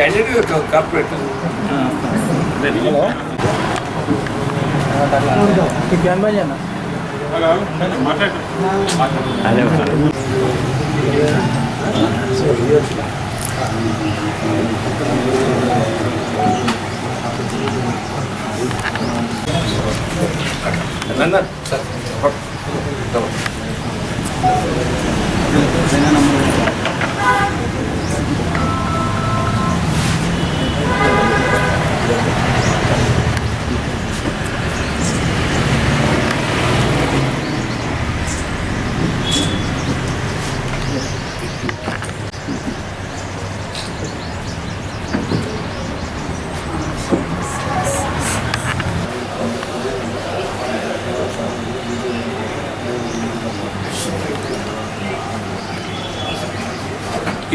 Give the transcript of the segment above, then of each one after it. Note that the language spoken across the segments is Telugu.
candidate corporate hello can boy అన్న నందన్ సార్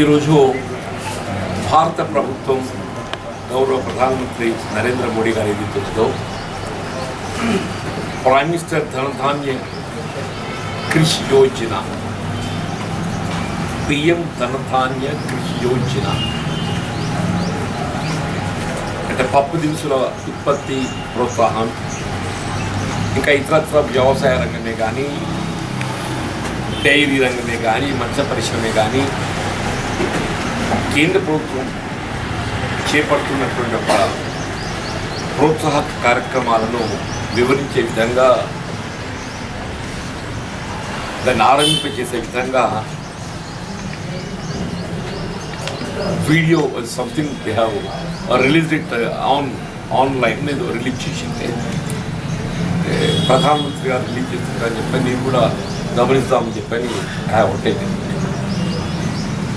ఈరోజు భారత ప్రభుత్వం గౌరవ ప్రధానమంత్రి నరేంద్ర మోడీ గారి నేతృత్వంలో ప్రైమ్ మినిస్టర్ ధనధాన్య కృషి యోజన. పిఎం ధనధాన్య కృషి యోజన. అంటే పప్పు దినుసుల ఉత్పత్తి ప్రోత్సాహం. ఇంకా ఇతరత్ర వ్యవసాయ రంగమే కానీ డైరీ రంగమే కానీ మత్స్య పరిశ్రమే కానీ కేంద్ర ప్రభుత్వం చేపడుతున్నటువంటి ఒక ప్రోత్సాహక కార్యక్రమాలను వివరించే విధంగా దాన్ని ఆరంభింపజేసే విధంగా video something they have release it on online ఏదో రిలీజ్ చేసింది. ప్రధానమంత్రి గారు రిలీజ్ చేస్తున్నారని చెప్పని నేను కూడా గమనిస్తామని చెప్పని హ్యావ్ ఒకటే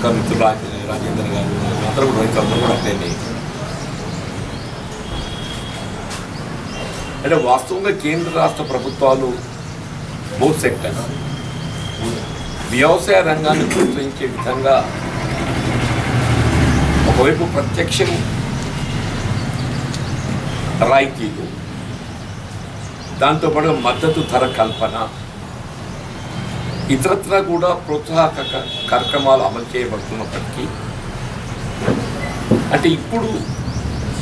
ఇంకా మిత్రులు రాజ రాజేంద్ర గారు అందరూ కూడా రైతు అందరూ కూడా అట్లనే అంటే వాస్తవంగా కేంద్ర రాష్ట్ర ప్రభుత్వాలు బోత్ సెక్టర్స్ వ్యవసాయ రంగాన్ని ప్రోత్సహించే విధంగా ఒకవైపు ప్రత్యక్షం రాయితీలు దాంతోపాటు మద్దతు ధర కల్పన ఇతరత్ర కూడా ప్రోత్సాహక కార్యక్రమాలు అమలు చేయబడుతున్నప్పటికీ అంటే ఇప్పుడు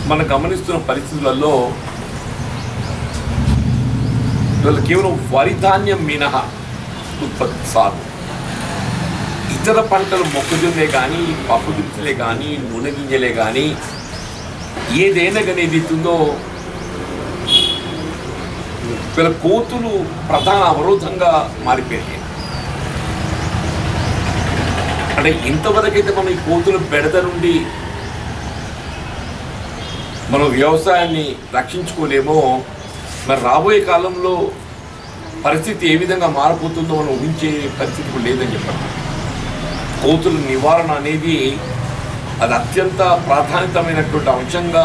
మనం గమనిస్తున్న పరిస్థితులలో ఇవాళ కేవలం వరి ధాన్యం మినహా ఉత్పత్తి సాగు. ఇతర పంటలు మొక్కజొన్నే కానీ పప్పు కానీ నూనె గింజలే కానీ ఏదైనా కానీ ఏదైతుందో ఇస్తుందో వీళ్ళ కోతులు ప్రధాన అవరోధంగా మారిపోయాయి అంటే ఇంతవరకైతే మనం ఈ కోతుల బెడద నుండి మనం వ్యవసాయాన్ని రక్షించుకోలేమో మరి రాబోయే కాలంలో పరిస్థితి ఏ విధంగా మారిపోతుందో మనం ఊహించే పరిస్థితి లేదని చెప్పండి కోతుల నివారణ అనేది అది అత్యంత ప్రాధాన్యతమైనటువంటి అంశంగా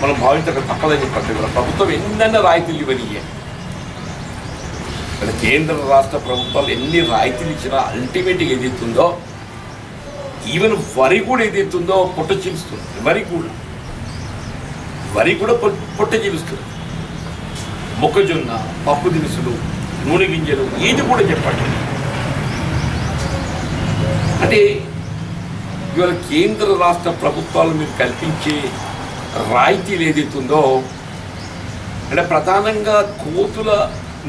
మనం భావించక తప్పదని చెప్పండి ఇవాళ ప్రభుత్వం ఎన్నైనా రాయితీలు ఇవ్వనియే అంటే కేంద్ర రాష్ట్ర ప్రభుత్వాలు ఎన్ని రాయితీలు ఇచ్చినా అల్టిమేట్గా ఏదైతుందో ఈవెన్ వరి కూడా ఏదైతుందో పొట్ట చీలుస్తుంది. వరి కూడా. వరి కూడా పొట్ట చీలుస్తుంది. మొక్కజొన్న పప్పు దినుసులు నూనె గింజలు ఏది కూడా చెప్పండి. అంటే ఇవాళ కేంద్ర రాష్ట్ర ప్రభుత్వాలు మీరు కల్పించే రాయితీలు ఏదైతుందో అంటే ప్రధానంగా కోతుల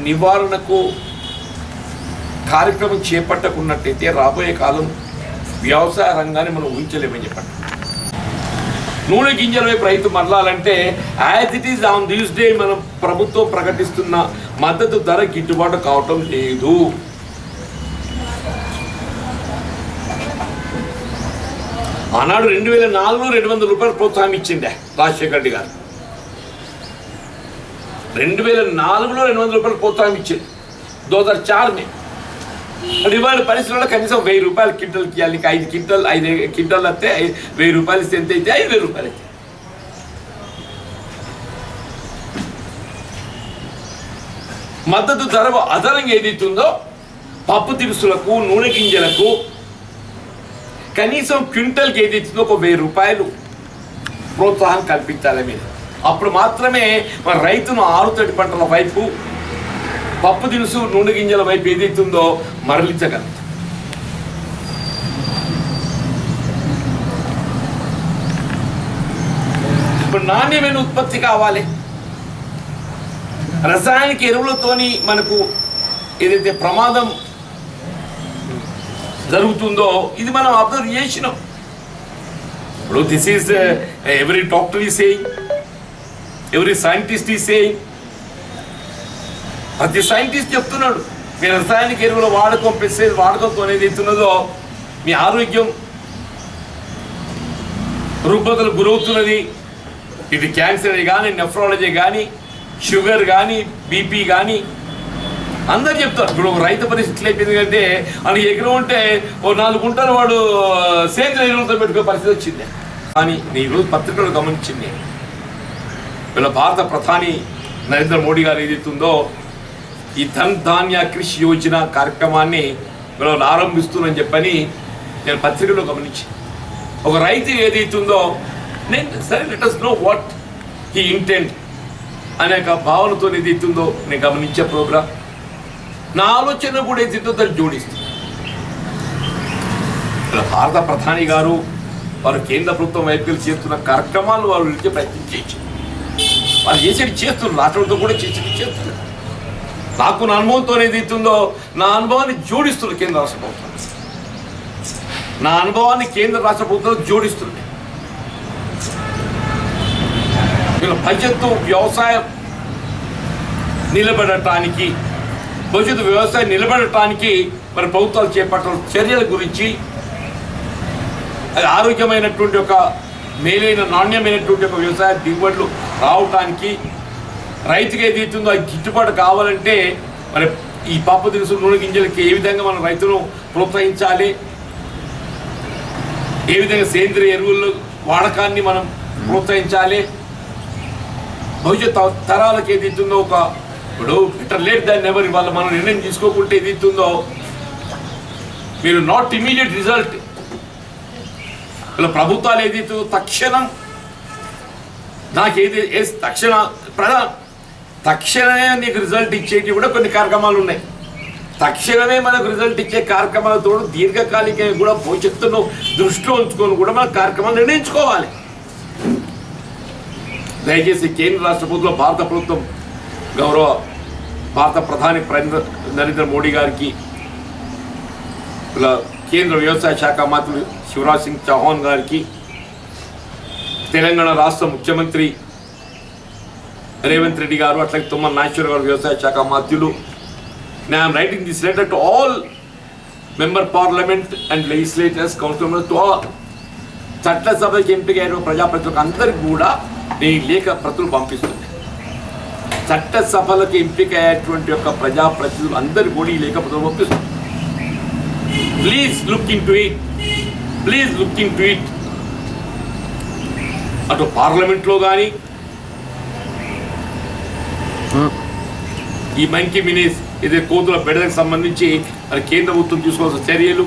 నివారణకు కార్యక్రమం చేపట్టకున్నట్టయితే రాబోయే కాలం వ్యవసాయ రంగాన్ని మనం ఊహించలేమని చెప్పండి. నూనె గింజల వైపు రైతు మరలాలంటే as it is on this day మన ప్రభుత్వం ప్రకటిస్తున్న మద్దతు ధర గిట్టుబాటు కావటం లేదు. ఆనాడు రెండు వేల నాలుగులో రెండు వందల రూపాయలు ప్రోత్సాహం ఇచ్చిండే రాజశేఖర్ రెడ్డి గారు. రెండు వేల నాలుగులో రెండు వందల రూపాయలు ప్రోత్సాహం ఇచ్చింది. దోదర్ చార్ని ఇవాళ పరిస్థితుల్లో కనీసం వెయ్యి రూపాయలు క్వింటల్కి ఇవ్వాలి. ఐదు కింటల్ ఐదు కింటల్ వస్తే వెయ్యి రూపాయలు ఇస్తే ఎంత అయితే ఐదు వేల రూపాయలు అయితే. మద్దతు ధర అదనంగా ఏదైతుందో పప్పు దినుసులకు నూనె గింజలకు కనీసం క్వింటల్కి ఏదైతుందో ఒక వెయ్యి రూపాయలు ప్రోత్సాహం కల్పించాలి మీరు అప్పుడు మాత్రమే మన రైతును ఆరుతడి పంటల వైపు పప్పు దినుసు నూనె గింజల వైపు ఏదైతుందో మరలించగలం. నాణ్యమైన ఉత్పత్తి కావాలి. రసాయనిక ఎరువులతోని మనకు ఏదైతే ప్రమాదం జరుగుతుందో ఇది మనం అబ్జర్వ్ చేసినాం. ఇప్పుడు this is every doctor is saying every scientist is saying ప్రతి సైంటిస్ట్ చెప్తున్నాడు. మీ రసాయనిక ఎరువుల వాడకం పెస్టిసైడ్ వాడకంతో అనేది ఎత్తున్నదో మీ ఆరోగ్యం రుగ్మతలు గురవుతున్నది. ఇది క్యాన్సర్ కానీ నెఫ్రాలజీ కానీ షుగర్ కానీ బీపీ కానీ అందరు చెప్తారు. ఇప్పుడు ఒక రైతు పరిస్థితులు అయిపోయింది కంటే వాళ్ళకి ఎకరం ఉంటే ఓ నాలుగు గుంటలు వాడు సేంద్రియ ఎరువులతో పెట్టుకునే పరిస్థితి వచ్చింది. కానీ నేను ఈరోజు పత్రికలు గమనించింది. వీళ్ళ భారత ప్రధాని నరేంద్ర మోడీ గారు ఏదైతుందో ఈ ధన్ ధాన్య కృషి యోజన కార్యక్రమాన్ని వీళ్ళు ఆరంభిస్తున్నారని చెప్పని నేను పత్రికలో గమనించి ఒక రైతు ఏదైతుందో నేను సరే letters no what he intent అనే ఒక భావనతో ఏదైతుందో నేను గమనించే ప్రోగ్రామ్ నా ఆలోచన కూడా ఏదైతుందో దాన్ని జోడిస్తుంది. భారత ప్రధాని గారు వారు కేంద్ర ప్రభుత్వం వైపు చేస్తున్న కార్యక్రమాలు వారు ప్రయత్నం చేయొచ్చు. వాళ్ళు చేసేది చేస్తున్నారు. రాష్ట్రంతో కూడా చేసేది చేస్తున్నారు. నాకు నా అనుభవంతో ఏది ఇస్తుందో నా అనుభవాన్ని జోడిస్తున్నారు కేంద్ర రాష్ట్ర ప్రభుత్వం. నా అనుభవాన్ని కేంద్ర రాష్ట్ర ప్రభుత్వం జోడిస్తుంది. వీళ్ళ భవిష్యత్తు వ్యవసాయం నిలబడటానికి భవిష్యత్తు వ్యవసాయం నిలబడటానికి మరి ప్రభుత్వాలు చేపట్టిన చర్యల గురించి అది ఆరోగ్యమైనటువంటి ఒక మేలైన నాణ్యమైనటువంటి ఒక వ్యవసాయ దిగుబడులు రావటానికి రైతుకి ఏది అవుతుందో అది గిట్టుబాటు కావాలంటే మరి ఈ పప్పు దినుసులు నూనె గింజలకి ఏ విధంగా మనం రైతును ప్రోత్సహించాలి? ఏ విధంగా సేంద్రియ ఎరువుల వాడకాన్ని మనం ప్రోత్సహించాలి? భవిష్యత్ త- తరాలకు ఏది ఇస్తుందో ఒక ఇప్పుడు ఇట్లా లేట్ దాన్ని ఎవరి వాళ్ళ మనం నిర్ణయం తీసుకోకుంటే ఏది ఇస్తుందో మీరు నాట్ ఇమీడియట్ రిజల్ట్ ఇలా ప్రభుత్వాలు ఏది ఇస్తుందో తక్షణం నాకేది ఏ తక్షణ ప్రధాన తక్షణమే నీకు రిజల్ట్ ఇచ్చేటివి కూడా కొన్ని కార్యక్రమాలు ఉన్నాయి. తక్షణమే మనకు రిజల్ట్ ఇచ్చే కార్యక్రమాలతో దీర్ఘకాలిక కూడా భవిష్యత్తును దృష్టిలో ఉంచుకొని కూడా మన కార్యక్రమాలు నిర్ణయించుకోవాలి. దయచేసి కేంద్ర రాష్ట్ర ప్రభుత్వం భారత ప్రభుత్వం గౌరవ భారత ప్రధాని నరేంద్ర మోడీ గారికి ఇలా కేంద్ర వ్యవసాయ శాఖ మంత్రి శివరాజ్ సింగ్ చౌహాన్ గారికి తెలంగాణ రాష్ట్ర ముఖ్యమంత్రి రేవంత్ రెడ్డి గారు అట్లాగే తుమ్మల నాగేశ్వర గారు వ్యవసాయ శాఖ మంత్రులు. నేను writing this letter to all member parliament and legislators council to all చట్టసభకి ఎంపికైన ప్రజాప్రతినిధులకు అందరికి కూడా నేను లేఖ ప్రతులు పంపిస్తుంది చట్టసభలకు ఎంపిక యొక్క ప్రజాప్రతినిధులు అందరికీ కూడా ఈ లేఖ ప్రతులు పంపిస్తుంది please look into it please look into it అటు పార్లమెంట్లో కానీ ఈ మంకీ మినిస్ ఇది కోతుల బెడలకు సంబంధించి మరి కేంద్ర ప్రభుత్వం తీసుకోవాల్సిన చర్యలు.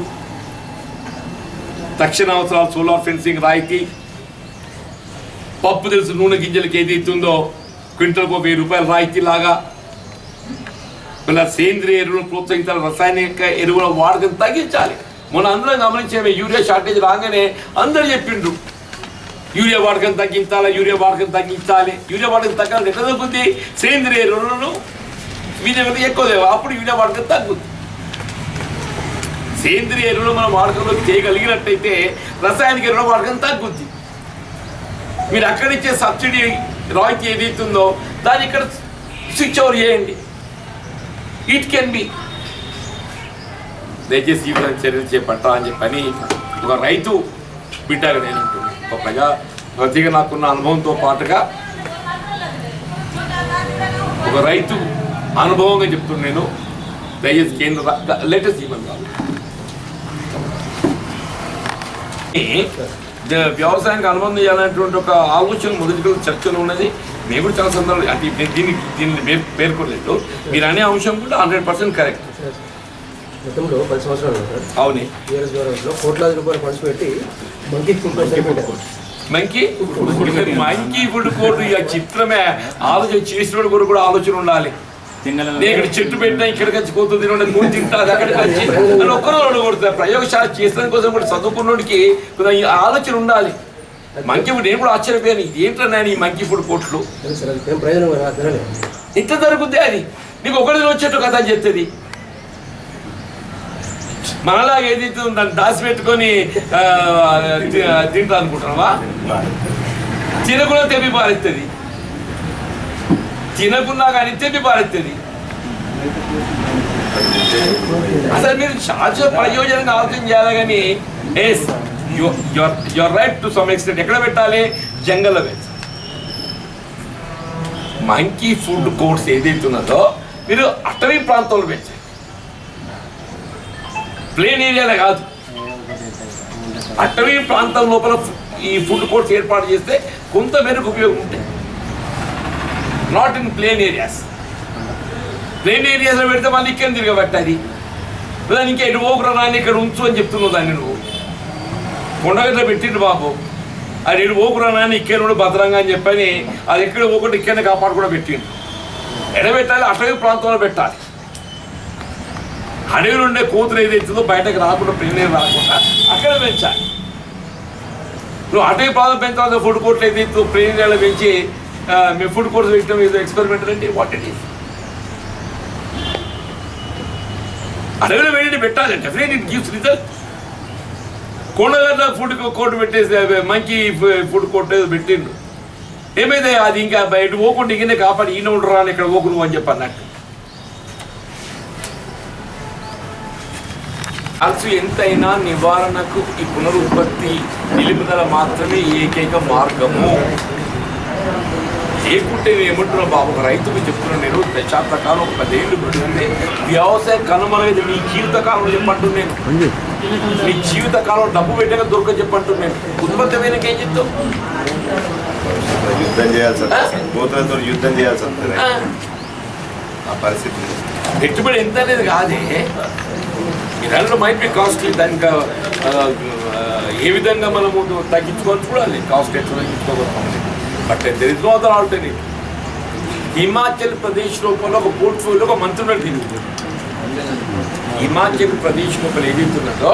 తక్షణ అవసరాలు సోలార్ ఫెన్సింగ్ రాయితీ. పప్పు తెలుసు నూనె గింజలకి ఏది ఇస్తుందో క్వింటల్కు వెయ్యి రూపాయల రాయితీ లాగా ఇలా సేంద్రియ ఎరువులు ప్రోత్సహించాలి రసాయనిక ఎరువుల వాడకం తగ్గించాలి. మన అందరం గమనించే యూరియా షార్టేజ్ రాగానే అందరు చెప్పిండ్రు. యూరియా వాడకం తగ్గించాలి యూరియా వాడకం తగ్గించాలి. యూరియా వాడకం తగ్గాలి ఎట్లా తగ్గుద్ది? సేంద్రియ ఎరువులను వీటి ఎక్కువ అప్పుడు యూరియా వాడకం తగ్గుద్ది. సేంద్రియ ఎరువులు మనం వాడకంలో చేయగలిగినట్టయితే రసాయనిక ఎరువుల వాడకం తగ్గుద్ది. మీరు అక్కడిచ్చే సబ్సిడీ రాయితీ ఏదైతుందో దాన్ని ఇక్కడ స్విచ్ ఓవర్ చేయండి. ఇట్ కెన్ బి దయచేసి ఈ విధంగా చర్యలు చేపట్టా అని చెప్పని ఒక రైతు బిడ్డగా నేను ఒక ప్రజా ప్రతిగా నాకున్న అనుభవంతో పాటుగా ఒక రైతు అనుభవంగా చెప్తున్నాను నేను. దయచేసి కేంద్ర లేటెస్ట్ ఈవెంట్ కాదు వ్యవసాయానికి అనుబంధం చేయాలనేటువంటి ఒక ఆలోచన మొదటి చర్చలో ఉన్నది. మేము కూడా చాలా సందర్భాలు అంటే నేను దీన్ని దీన్ని పేర్- పేర్కొనలేదు మీరు అనే అంశం కూడా హండ్రెడ్ పర్సెంట్ కరెక్ట్. గతంలో పది సంవత్సరాలు సార్ అవునే. టీఆర్ఎస్ గవర్నమెంట్లో కోట్లాది రూపాయలు ఫండ్స్ పెట్టి monkey monkey monkey food court ఇక చిత్రమే. ఆలోచన చేసినోడు కూడా కూడా ఆలోచన ఉండాలి. నేను ఇక్కడ చెట్టు పెట్టినా ఇక్కడికి వచ్చి పోతుంది కోడి తింటాది అక్కడికి వచ్చి అని ఒక్కరో రెండు కొడుతుంది ప్రయోగశాల చేసిన కోసం కూడా చదువుకున్నోడికి ఆలోచన ఉండాలి. మంకీ ఫుడ్ నేను కూడా ఆశ్చర్యపోయాను. ఏంటో నేను ఈ మంకీ ఫుడ్ కోట్లు? ఇంత జరుగుద్ది అది? నీకు ఒకటి వచ్చేట్టు కథ అని చెప్తుంది. మనలాగా ఏది దాన్ని దాచిపెట్టుకొని తి- తింటా అనుకుంటున్నావా? తినకుండా తెప్పి పారెత్తుంది. తినకున్నా కానీ తెప్పి పారెత్తుంది. అసలు మీరు శాశ్వత ప్రయోజనంగా ఆలోచన చేయాలి కానీ your right to some extent ఎక్కడ పెట్టాలి? జంగల్లో పెట్టాలి. మంకీ ఫుడ్ కోర్ట్స్ ఏదైతే ఉన్నదో మీరు అటవీ ప్రాంతంలో పెంచాలి ప్లేన్ ఏరియాలో కాదు. అటవీ ప్రాంతం లోపల ఈ ఫుడ్ కోర్ట్స్ ఏర్పాటు చేస్తే కొంతమేరకు ఉపయోగం ఉంటాయి. Not in plain areas plain ఏరియాస్లో పెడితే మళ్ళీ ఇక్కడ తిరగబట్టాది లేదా ఇంకా ఎటు పోకురా నాన్న ఇక్కడ ఉంచు అని చెప్తున్నావు దాన్ని నువ్వు. కొండగట్ల పెట్టిండు బాబు. అది ఎటు ఇక్కడ భద్రంగా అని చెప్పని అది ఎక్కడ పోకుండా ఇక్కడనే కాపాడు కూడా పెట్టిండు. ఎడబెట్టాలి అటవీ ప్రాంతంలో పెట్టాలి. అడవిలో ఉండే కూతురు ఏదైతుందో బయటకు రాకుండా పెళ్ళి రాకుండా అక్కడ పెంచాలి. నువ్వు అటవీ ప్రాంతం పెంచాలి ఫుడ్ కోర్ట్లు ఏదైతే ప్లేన్ పెంచి మీ ఫుడ్ కోర్ట్స్ పెట్టడం ఏదో ఎక్స్పెరిమెంట్ అంటే వాట్ ఇట్ ఈస్ అడవిలో వెళ్ళి పెట్టాలి డెఫినెట్ ఇట్ గివ్స్ రిజల్ట్ కొండగడ్డ ఫుడ్ కోర్టు పెట్టేసి మంచి ఫుడ్ కోర్టు పెట్టిండు ఏమైతే అది ఇంకా బయట పోకుండా ఇంకనే కాపాడి ఈయన ఉండరా అని ఇక్కడ ఓకు నువ్వు అని చెప్పి అన్నట్టు. ఖర్చు ఎంతైనా నివారణకు ఈ పునరుత్పత్తి నిలుపుదల మాత్రమే ఏకైక మార్గము. లేకుంటే నేను ఏమంటున్నా బాబు? ఒక రైతుకు చెప్తున్నాను నేను దశాబ్దకాలం ఒక పదేళ్ళు పెడుతుంది. వ్యవసాయ కనుమరుగైతే నీ జీవితకాలంలో చెప్పంటు నేను. నీ జీవితకాలం డబ్బు పెట్టాక దొరక చెప్పంటు నేను. ఉత్పత్తి అయినాక ఏం చెప్తావు? యుద్ధం చేయాల్సి యుద్ధం చేయాల్సి వస్తుంది ఆ, పరిస్థితి. పెట్టుబడి ఎంత అనేది కాదే. ఇరాన్లో మైట్ బి కాస్ట్లీ దానికి ఏ విధంగా మనము తగ్గించుకోవాలి చూడాలి. కాస్ట్ ఎట్లా తగ్గించుకోగలుగుతాం but there is no other alternative Himachal Pradesh లోపల ఒక పోర్ట్ఫోలియో ఒక మంత్రి ఉన్నాడు హిమాచల్ ప్రదేశ్ లోపల ఏదైతున్నదో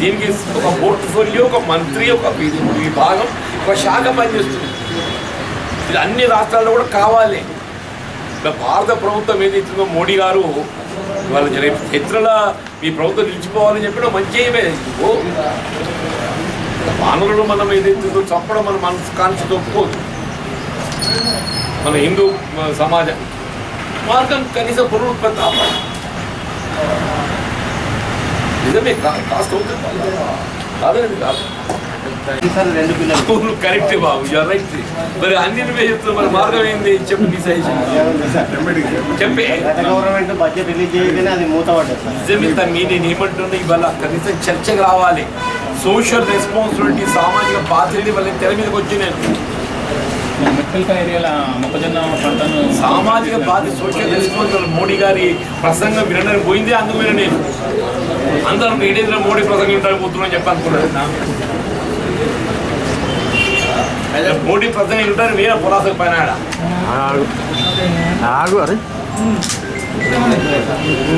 దీనికి ఒక పోర్ట్ఫోలియో ఒక మంత్రి ఒక ఈ విభాగం ఒక శాఖ పనిచేస్తుంది. ఇది అన్ని రాష్ట్రాల్లో కూడా కావాలి. ఇలా భారత ప్రభుత్వం ఏదైతుందో మోడీ గారు వాళ్ళ జరిగే చరిత్రల మీ ప్రభుత్వం నిలిచిపోవాలని చెప్పడం మంచి ఏమే మానవులను మనం ఏదైతుందో చంపడం మన మనసు కాన్షియస్ ఒప్పుకోదు మన హిందూ సమాజం మార్గం కనీసం పునరుత్పత్తి ఆపాలి నిజమే కా- కాస్ట్ అవుతుంది కాదని కాదు. కరెక్ట్ బాబు రైట్ మరి అన్ని నువ్వే చెప్తున్నావు మరి మార్గం ఏంది? చెప్పు నీ సజెషన్. చెప్పే. గత గవర్నమెంట్ బడ్జెట్ రిలీజ్ చేయగానే అది మూతపడ్డది. సార్ నిజమే నేను ఏమంటున్నా ఇవాళ కనీసం చర్చకు రావాలి. సోషల్ రెస్పాన్సిబిలిటీ సామాజిక బాధ్యత వల్ల తెర మీదకి వచ్చి నేను సామాజిక బాధ్యత సోషల్ రెస్పాన్సిబిలిటీ మోడీ గారి ప్రసంగం వినడానికి పోయిందే అందుకు విన నేను. అందరం ఏడేదిలో మోడీ ప్రసంగం వినడానికి పోతున్నాను చెప్పి అనుకున్నాను. మోడీ ప్రసంగం వింటారు వేరే పురాతక పైన ఆడ. ఆగు. ఆగు అరే.